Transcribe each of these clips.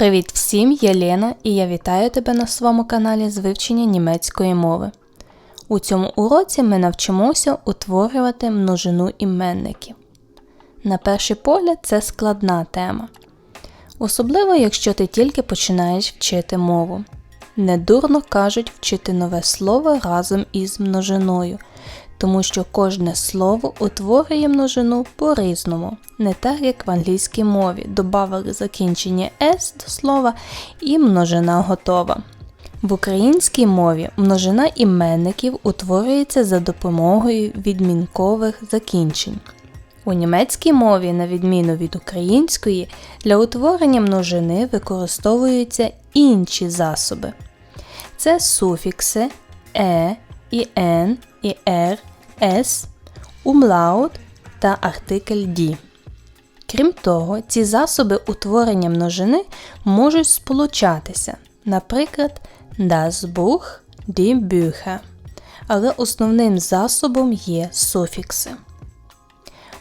Привіт всім, я Лена і я вітаю тебе на своєму каналі з вивчення німецької мови. У цьому уроці ми навчимося утворювати множину іменників. На перший погляд, це складна тема. Особливо, якщо ти тільки починаєш вчити мову. Недурно кажуть вчити нове слово разом із множиною, тому що кожне слово утворює множину по-різному, не так як в англійській мові додавали закінчення S до слова і множина готова. В українській мові множина іменників утворюється за допомогою відмінкових закінчень. У німецькій мові, на відміну від української, для утворення множини використовуються інші засоби. Це суфікси е, і н, і р, с, умлаут та артикль ді. Крім того, ці засоби утворення множини можуть сполучатися, наприклад, das Buch, die Bücher. Але основним засобом є суфікси.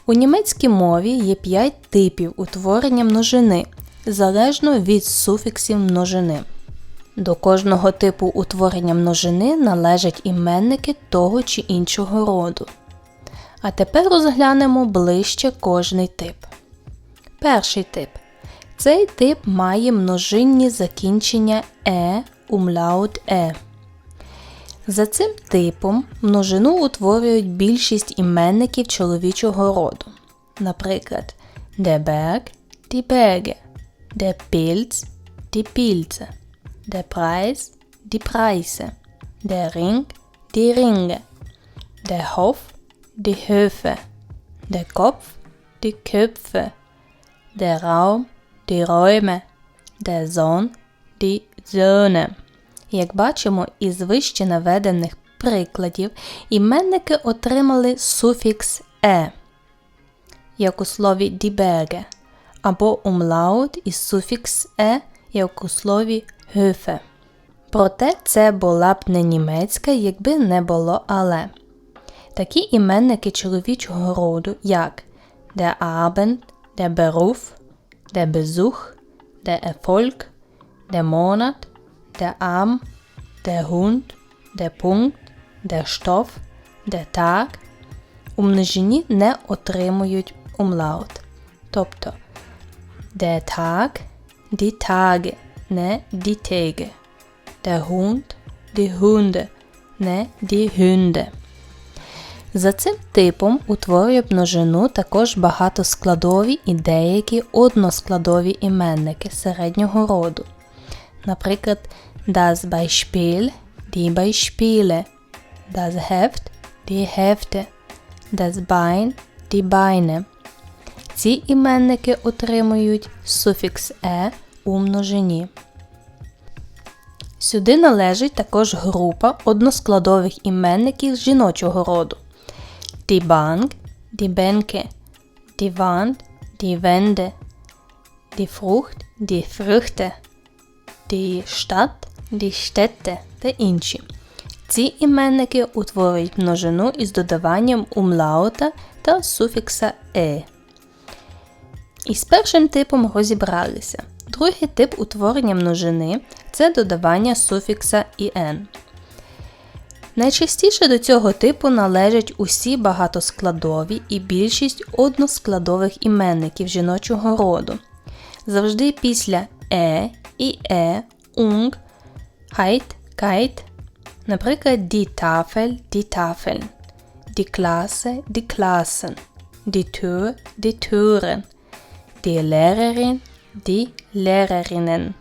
У німецькій мові є 5 типів утворення множини залежно від суфіксів множини. До кожного типу утворення множини належать іменники того чи іншого роду. А тепер розглянемо ближче кожний тип. Перший тип. Цей тип має множинні закінчення е, умлаут е. За цим типом множину утворюють більшість іменників чоловічого роду. Наприклад, der Berg – die Berge, der Pilz – die Pilze, der Preis – die Preise, der Ring – die Ringe, der Hof – die Höfe, der Kopf – die Köpfe, der Raum – die Räume, der Sohn – die Söhne. Як бачимо із вище наведених прикладів, іменники отримали суфікс е, як у слові дібеге, або умлаут із суфікс е, як у слові höfe. Проте це була б не німецька, якби не було але. Такі іменники чоловічого роду, як der Abend, der Beruf, der Besuch, der Erfolg, der Monat, der Arm, der Hund, der Punkt, der Stoff, der Tag у множині не отримують умлаут. Тобто der Tag, die Tage, не die Tage, der Hund, die Hunde, не die Hunde. За цим типом утворює множину також багатоскладові і деякі односкладові іменники середнього роду. Наприклад, das Beispiel, die Beispiele, das Heft, die Hefte, das Bein, die Beine. Ці іменники отримують суфікс е у множині. Сюди належить також група односкладових іменників жіночого роду. Die Frucht, die Früchte, die Stadt, die Städte та інші. Ці іменники утворюють множину із додаванням умлаута та суфікса е. Із першим типом розібралися. Другий тип утворення множини це додавання суфікса «ін». Найчастіше до цього типу належать усі багатоскладові і більшість односкладових іменників жіночого роду. Завжди після е і е, унг, хайт, кайт, наприклад, die Tafel, die Tafeln, die Klasse, die Klassen, die Tür, die Türen, die Lehrerin, die Lehrerinnen.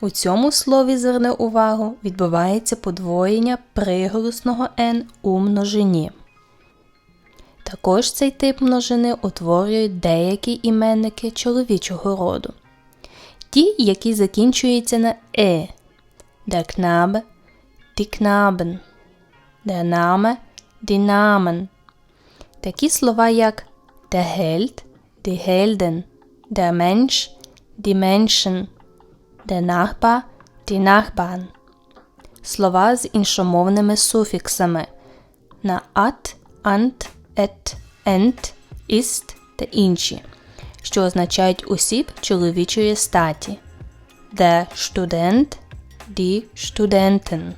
У цьому слові зверни увагу відбувається подвоєння приголосного «н» у множині. Також цей тип множини утворюють деякі іменники чоловічого роду. Ті, які закінчуються на е, der Knabe, die Knaben, der Name, die Namen. Такі слова як der Held, die Helden, der Mensch, die Menschen, der Nachbar, die Nachbarn. Слова з іншомовними суфіксами на at, ant, et, ent, ist та інші, що означають осіб чоловічої статі. der Student, die Studentin.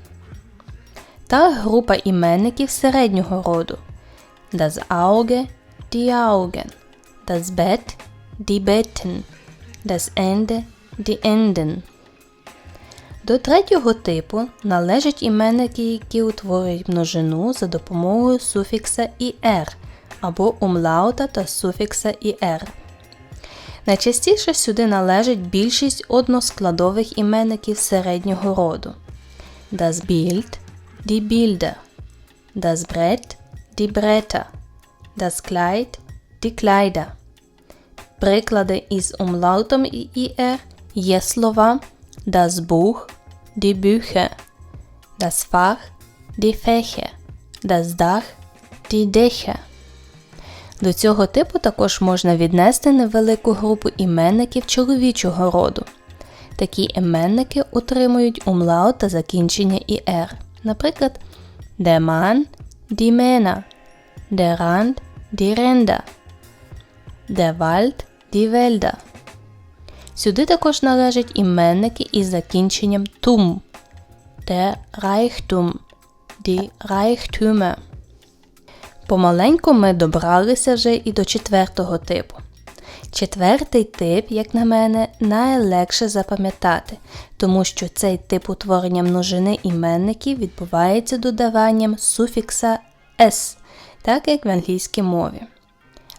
Та група іменників середнього роду. Das Auge, die Augen. Das Bett, die Betten. Das Ende, die Enden. До третього типу належать іменники, які утворюють множину за допомогою суфікса «ir» або умлаута та суфікса «ir». Найчастіше сюди належить більшість односкладових іменників середнього роду. Das Bild, die Bilder, das Brett, die Bretter, das Kleid, die Kleider. Приклади із умлаутом і «ir» є слова das Buch, die Bücher, das Fach, die Fächer, das Dach, die Dächer. До цього типу також можна віднести невелику групу іменників чоловічого роду. Такі іменники утримують умлаут та закінчення «ir». Наприклад, der Mann, die Männer, der Rand, die Ränder, der Wald, die Wälder. Сюди також належать іменники із закінченням тум, der Reichtum, die Reichtümer. Помаленьку ми добралися вже і до четвертого типу. Четвертий тип, як на мене, найлегше запам'ятати, тому що цей тип утворення множини іменників відбувається додаванням суфікса s, так як в англійській мові.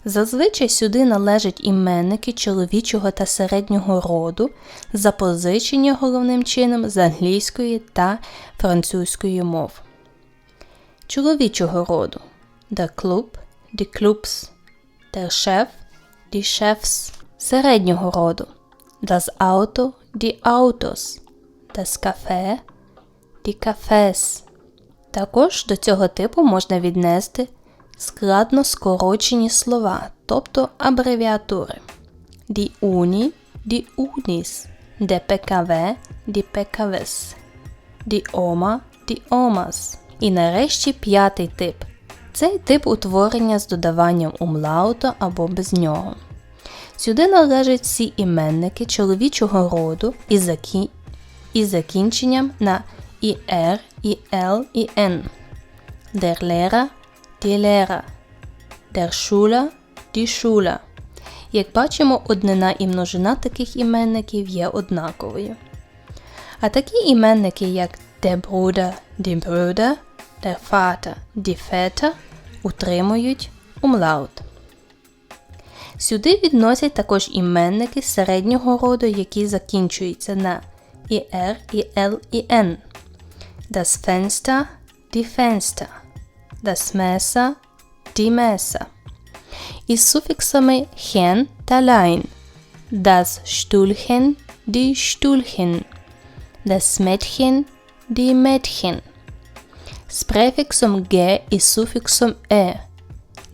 Зазвичай сюди належать іменники чоловічого та середнього роду, запозичені головним чином з англійської та французької мов. Чоловічого роду der Club, die Clubs, der Chef, die Chefs. Середнього роду das Auto, die Autos, das Café, die Cafés. Також до цього типу можна віднести складно скорочені слова, тобто абревіатури. Die Uni, die Unis, der PKW, die PKWs, die Oma, die Omas. І нарешті п'ятий тип. Цей тип утворення з додаванням умлаута або без нього. Сюди належать всі іменники чоловічого роду із, закі... із закінченням на «ir», «il» і. Der Lehrer, die Lehrer, der Schüler, die Schüler. Як бачимо, однина і множина таких іменників є однаковою. А такі іменники, як der Bruder, die Brüder, der Vater, die Väter утримують умлаут. Сюди відносять також іменники середнього роду, які закінчуються на «ir», «il» і «n». Das Fenster, die Fenster, das Messer, die Messer. Із суфіксами «hen» та «lein». Das Stühlchen, die Stühlchen, das Mädchen, die Mädchen. З префіксом «ge» і суфіксом «e».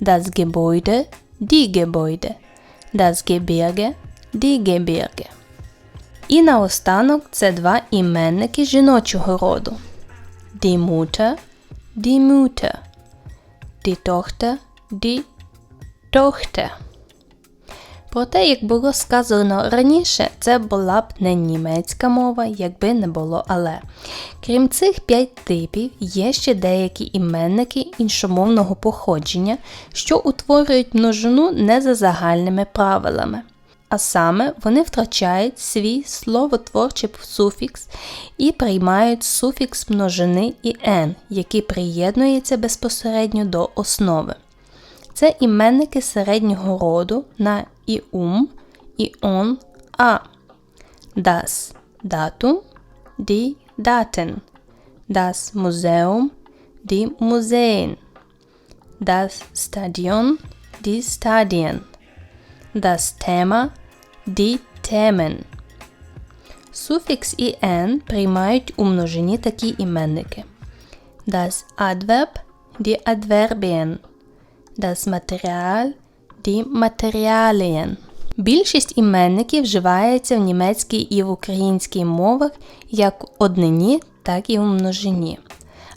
Das Gebäude, die Gebäude, das Gebirge, die Gebirge. І наостанок це два іменники жіночого роду. Die Mutter, die Mutter, die Tochter, die Tochter. Проте, як було сказано раніше, це була б не німецька мова, якби не було але. Крім цих п'ять типів, є ще деякі іменники іншомовного походження, що утворюють множину не за загальними правилами. А саме вони втрачають свій словотворчий суфікс і приймають суфікс множини і «n», який приєднується безпосередньо до основи. Це іменники середнього роду на іум, іон, а. Das Datum, die Daten, das Museum, die Museen, das Stadion, die Stadien, das Thema, die Themen. Суфікс і «n» приймають у множині такі іменники. Das Adverb, die Adverbien, das Material, die Materialien. Більшість іменників вживається в німецькій і в українській мовах як однині, так і в множині.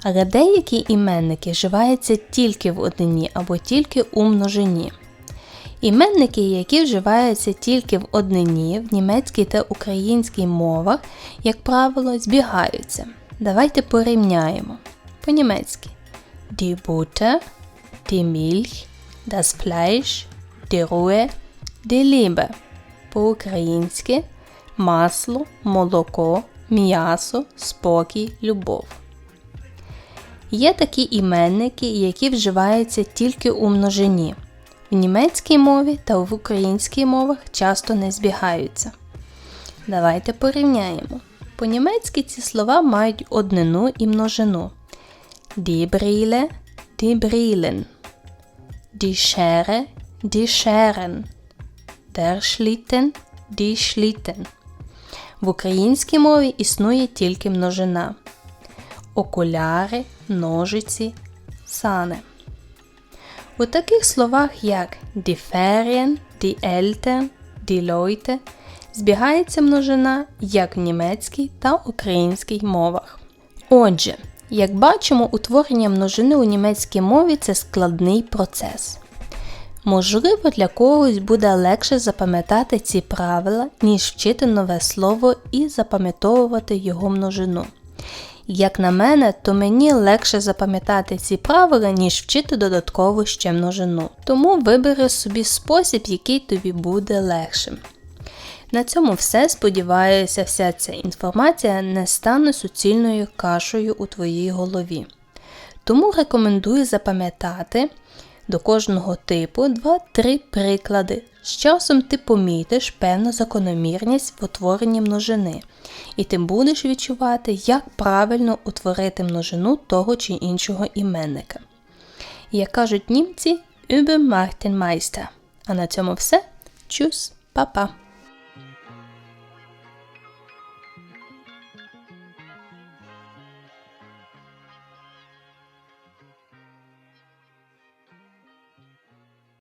Але деякі іменники вживаються тільки в однині або тільки у множині. Іменники, які вживаються тільки в однині в німецькій та українській мовах, як правило, збігаються. Давайте порівняємо. По-німецьки die Butter, die Milch, das Fleisch, die Ruhe, die Liebe. По-українськи масло, молоко, м'ясо, спокій, любов. Є такі іменники, які вживаються тільки у множині. В німецькій мові та в українській мовах часто не збігаються. Давайте порівняємо. По-німецьки ці слова мають однину і множину. Die Brille. Der Schlitten, die Schlitten. В українській мові існує тільки множина. Окуляри, ножиці, сани. У таких словах, як die Ferien, die Eltern, die Leute збігається множина як в німецькій та українській мовах. Отже, як бачимо, утворення множини у німецькій мові це складний процес. Можливо, для когось буде легше запам'ятати ці правила, ніж вчити нове слово і запам'ятовувати його множину. Як на мене, то мені легше запам'ятати ці правила, ніж вчити додатково ще множину. Тому вибери собі спосіб, який тобі буде легшим. На цьому все. Сподіваюся, вся ця інформація не стане суцільною кашею у твоїй голові. Тому рекомендую запам'ятати до кожного типу 2-3 приклади. З часом ти помітиш певну закономірність в утворенні множини, і ти будеш відчувати, як правильно утворити множину того чи іншого іменника. Як кажуть німці, den А на цьому все. Чус, па-па!